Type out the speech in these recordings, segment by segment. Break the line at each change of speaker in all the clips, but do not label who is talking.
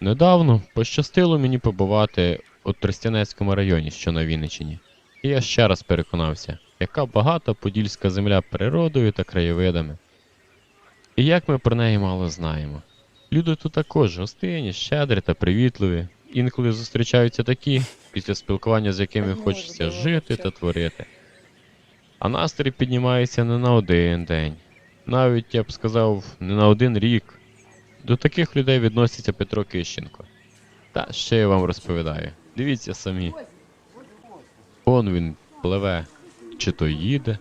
Недавно пощастило мені побувати у Тростянецькому районі, що на Вінниччині. І я ще раз переконався, яка багата подільська земля природою та краєвидами. І як ми про неї мало знаємо. Люди тут також гостинні, щедрі та привітливі. Інколи зустрічаються такі, після спілкування з якими хочеться жити та творити. А настрій піднімається не на один день, навіть я б сказав, не на один рік. До таких людей відноситься Петро Кищенко. Та ще я вам розповідаю. Дивіться самі. Он він пливе, чи то їде.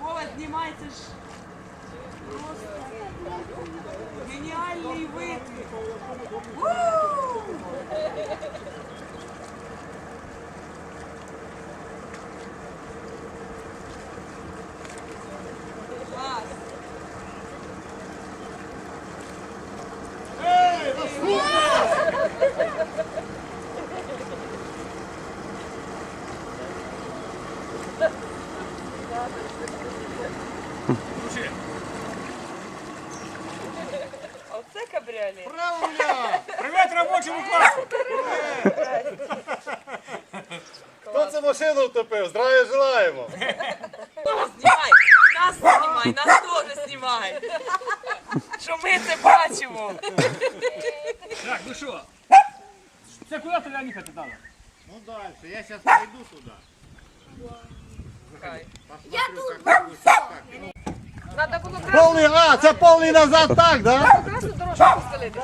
Вова, знімай, це ж просто геніальний виклик. Оце кабріолет.
Правильно! Привіт робочому класу! Хто цю машину втопив? Здравия желаємо!
Знімай! Нас знімай, нас теж знімай. Що ми це бачимо.
Так, ну що? Куди ти їхати треба?
Ну дальше, я зараз пойду туди.
Надо було
Повний, а, це повний назад так, да?
красну дорожку постелити.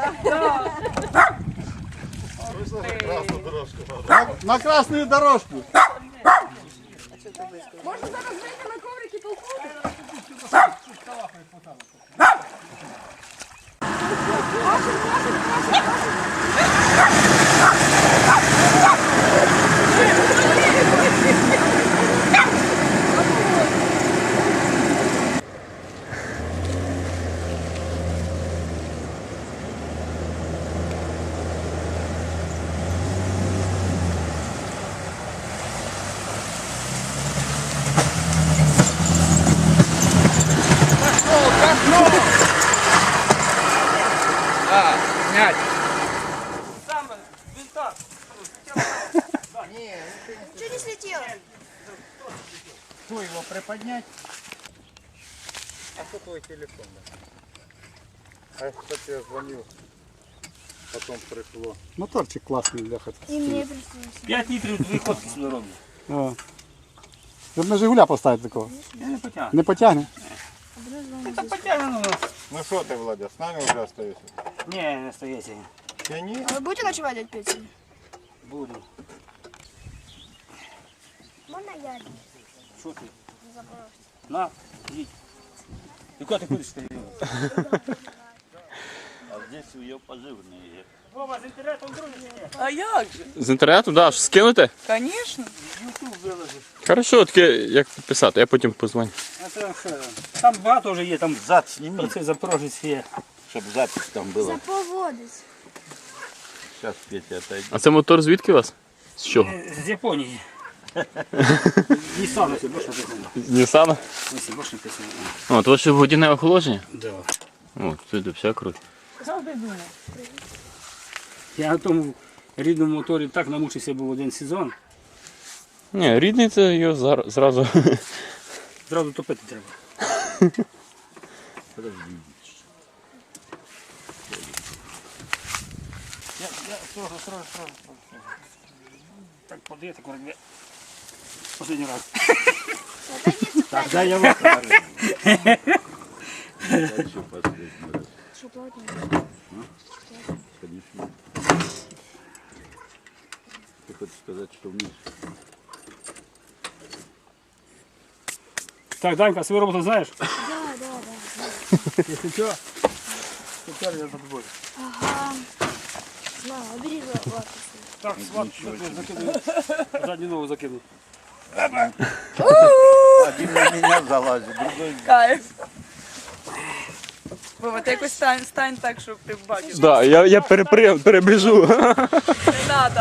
На, на красну дорожку.
Можна зараз вийти на коврик і толкнути? він так.
Что не слетело?
Что, его приподнять? А что твой телефон? А я, кстати, я звонил. Потом пришло.
Моторчик класний для ходу.
И мне приснился.
5 літрів дві ходки сюди роблю.
О. Щоб на Жигуля поставити такого.
Я не потягну.
Не потягне?
Та потягну.
Ну что ты, Владя, с нами уже остаешься?
Ні, не стається.
Я не.
А вы будете ночевать дядь Петя?
Буду.
Можно я?
Що ти? На, їдь. І куди ти кудись ти?
А здесь ее поживные.
Вова, з інтернетом дружиш?
А як же?
З інтернету, да, скинути?
Звісно.
Ютуб виложиш.
Хорошо, таке як писати, я потім позвоню.
А це що? Там багато вже є, там
Зад сними,
оце запорожець є.
чтобы запись там была.
Заповодить.
Сейчас Петя отойдет.
А це мотор звідки у вас? З чого?
З Японії. Нісан, ось більше написано.
З Нісана?
Ось більше написано.
О, то ще водяне охолодження?
Да.
О, це все круто.
Я на тому рідному моторі так намучився був один сезон.
Ні, рідний це його зар- зразу.
Зразу топити треба.
Подожди.
сразу, сразу, сразу. Так подай, так вроде последний раз. Тогда я вот.
Что последний раз? Конечно. Ты хочешь сказать, что вниз?
Так, Данька, свою работу знаешь?
Да, да, да.
Если что, теперь я
забыл. На, обережи лапу.
Так, сват, закидывай. Заднюю ногу закину.
Один на меня залазит, другой
Кайф. Вова, ти якось стань, стань так, щоб ти бачив.
Да, я, я перепри- перебіжу.
Не надо.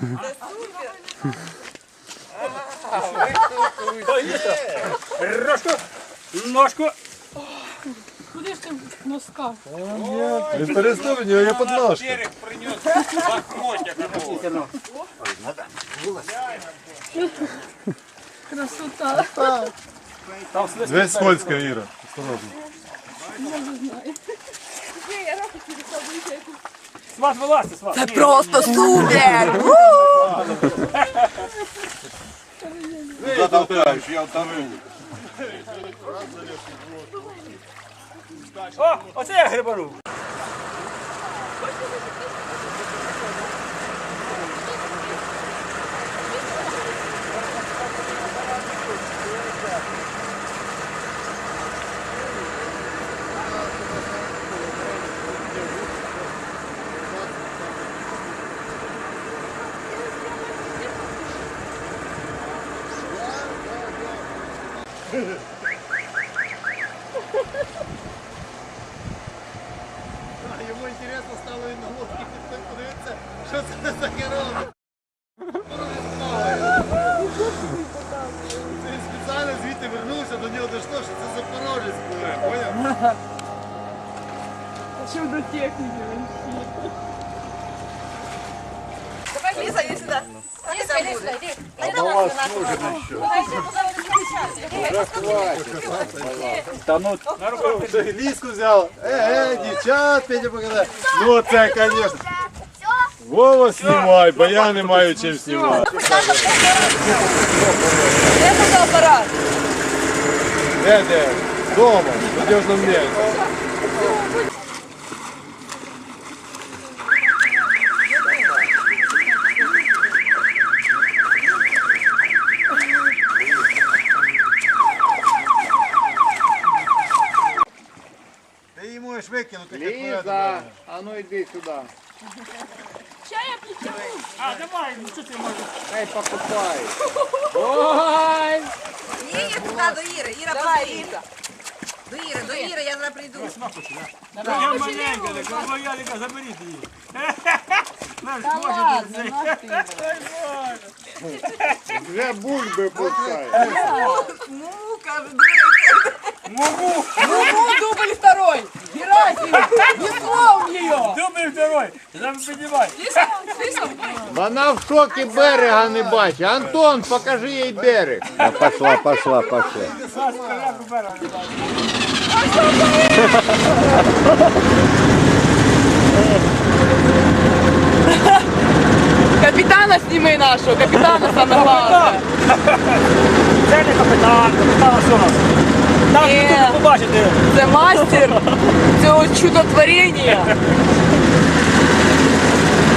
Це
супер!
Рожку, ножку.
Він перестав, у нього є подножка.
Там слизь.
Дивись скользко, Іра. Осторожно.
Сват вилазьте, сват.
Це просто супер!
я утону.
О, оце я грибанув.
Йому інтересно стало і на лодці подивитися, що це за керовник. Він спеціально звідти вернувся, до нього дійшло, що це Запорожець пливе, поняв?
Чудо техніки Давай, Ліза, іди сюди. Ліза буде.
Вже ліску взяв. Е, е, дівчат, Петя показав. Ну це, звісно. Вова знімай, бо я не маю чим знімати.
Де фотоапарат?
Де, де? Дома, в надіжному місці. Викинути, як
Ліза, а ну йди сюди.
А, давай, ну що ти можеш?
Хай покупай. Ой!
Ні, ні, туди до Іри. Іра, Давай, Іра. До Іри, до Іри, я зараз прийду.
Я маленька, така боялика, заберіть її. Наш може
Вже бульби пускай.
Вона в шокі берега не бачить. Антон, покажи їй берег.
Пошла, пошла, пошла.
Капітана сніми нашого, капітана саме головне.
Це не капітан, капітан ось у нас. Там
Ні.
тут побачите.
Це мастер цього чудотворення.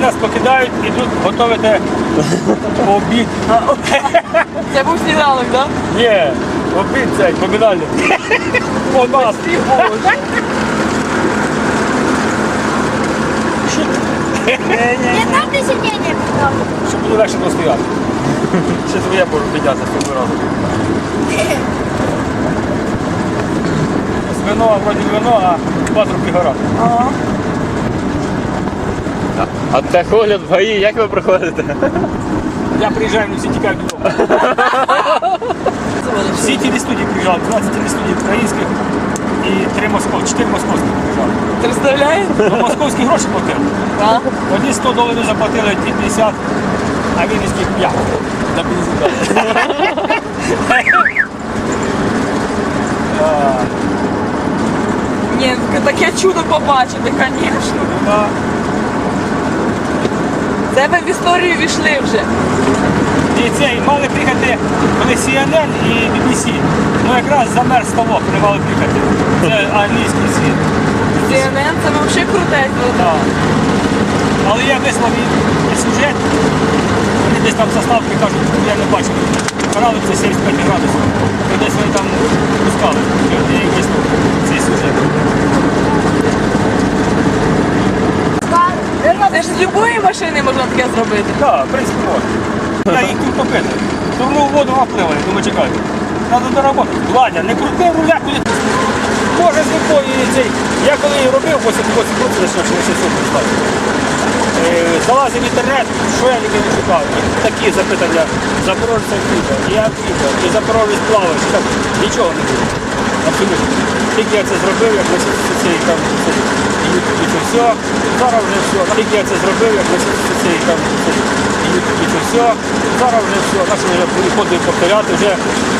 нас покидають, ідуть готувати обід.
Це був сніданок, так?
Ні, обід цей, поминальний. О, нас.
Не там.
Щоб було легше постояти. Ще твоє можу підняти з цього разу. Вино, вроді вино, а патрубки гора.
А так огляд в ГАІ, як ви проходите?
Я приїжджаю, вони всі тікають додому. Всі телестудії приїжджали, 12 телестудій українських і 3 московських, 4 московських приїжджали.
Ти представляєш?
Ну, московські гроші платили.
Так.
Одні 100 доларів заплатили, ті 50, а він із них 5. За 50
Ні, таке чудо побачити, звісно. Це ви в історію війшли вже.
І це, і мали приїхати коли CNN і BBC. Ну якраз замер ставок, не мали приїхати. Це англійський світ.
CNN це взагалі крутець.
Да. Але я вислав їм сюжет. Вони десь там заставки кажуть, я не бачив. Канали це 75 градусів. Десь вони там пускали. Я вислав цей сюжет.
Це ж з любої машини можна таке зробити.
Так, в принципі, можна. Я їх тут попити. Тому воду впливає, думаю, чекайте. Треба до роботи. Владя, не крути руля, куди. Боже, з якої цей. Я коли її робив, 8 років почав, що ще сумку ставити. Е, Залазив в інтернет, що я тільки не шукав. Такі запитання. Запорожця фіба, і я фіба, і Запорожець плавач. Там нічого не було. Абсолютно. Тільки я це зробив, як носив цей там і це все. Зараз вже все. Тільки я це зробив, як цей там і все. Зараз вже все. Наші вже приходили повторяти. Вже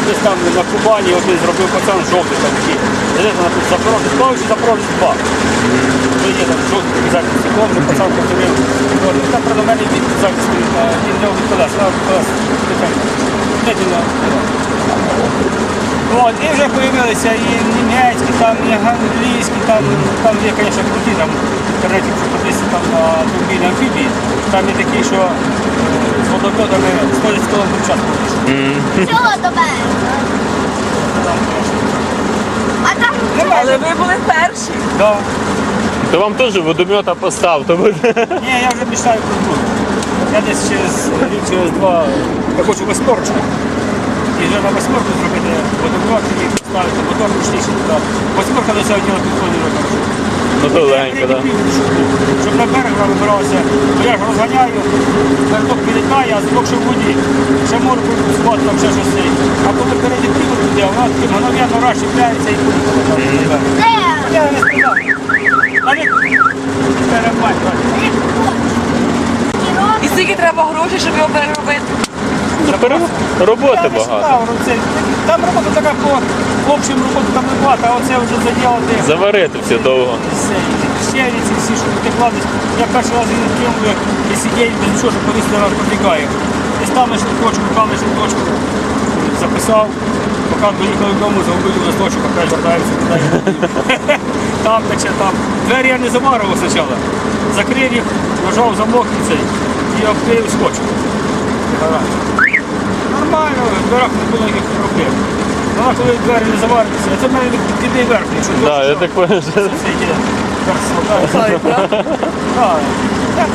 десь там на Кубані один зробив пацан жовтий там такий. Запорожець плавач і Запорожець 2. Вже є там жовтий обов'язково стекло, пацан повторив. Там передо мене від стоїть, а він не від колес, а колес. Тихенько. От, і вже з'явилися і німецькі, там, і англійські, там, там є, звісно, круті, там в інтернеті подивитися там на турбіні амфібії, там є такі, що е, з водоходами 110 км в час ходиш.
Тебе? А там
Але ви були перші.
Да.
То вам теж водомета постав, то буде.
Ні, я вже мечтаю про. Я десь через через два я хочу восьмерочку. І вже на восьмерку зробити водокрот і поставити мотор ручніший туди. Восьмерка до цього діла підходить робити.
Ну то легенько, так.
Щоб на берег вибирався, бо я ж розганяю, верток підлітає, а звук ще в воді. Ще можу спати там ще щось. цей. А коли переді привод туди, вона таким мгновенно раз чіпляється і буде.
де?
Я не сказав. Навіть перебать.
І скільки треба грошей, щоб його переробити?
Роботи
Я не
багато.
це- Там робота така по в общем роботи там не багато, а оце вже заділати.
Заварити все довго.
Щеліці всі, що ти кладеш. Я перший раз їх кинув і сидів без нічого, що повісти на пробігає. Ти ставиш точку, кладеш точку, записав, поки доїхали додому, загубили листочок, опять вертаємося туди. Там тече, там. Двері я не замарував спочатку. Закрив їх, нажав замок і цей. І обклеїв скотчем. Гаразд. Дверях не було ніяких проблем. Ну, а коли двері не заварюються, це в мене підний верхній, що
Да, я так понял, що
це все йде. Так, так?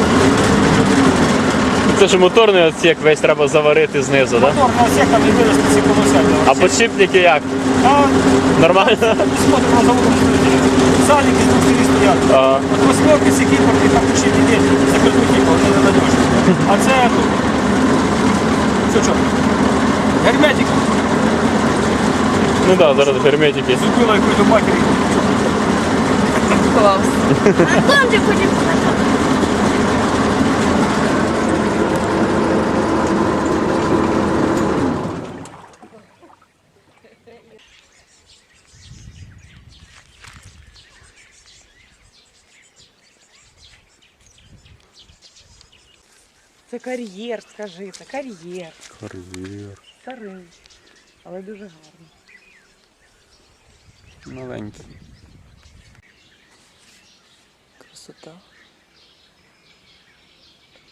це ж моторний отсек весь треба заварити знизу, так?
Мотор на сека не виросте ці колося.
А подшипники як? Нормально?
смотрим на заводу Сальники з двох сторін стоять.
А,
От восьмерки, ці кіпорки, там ще не є, вони не надіжні. А це тут. Все чітко. Герметик
ну так, да, зараз герметики.
зубила якусь до матері.
Клас.
Антон, ти хочеш сказати?
Це кар'єр, скажи, це кар'єр. Кар'єр. Старий, але дуже гарний.
Маленький.
Красота.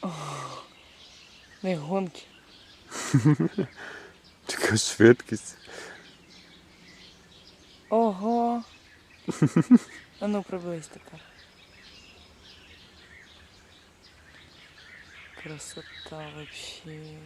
О, не гонки.
Така швидкість.
Ого. А ну приблизь тепер. Красота вообще.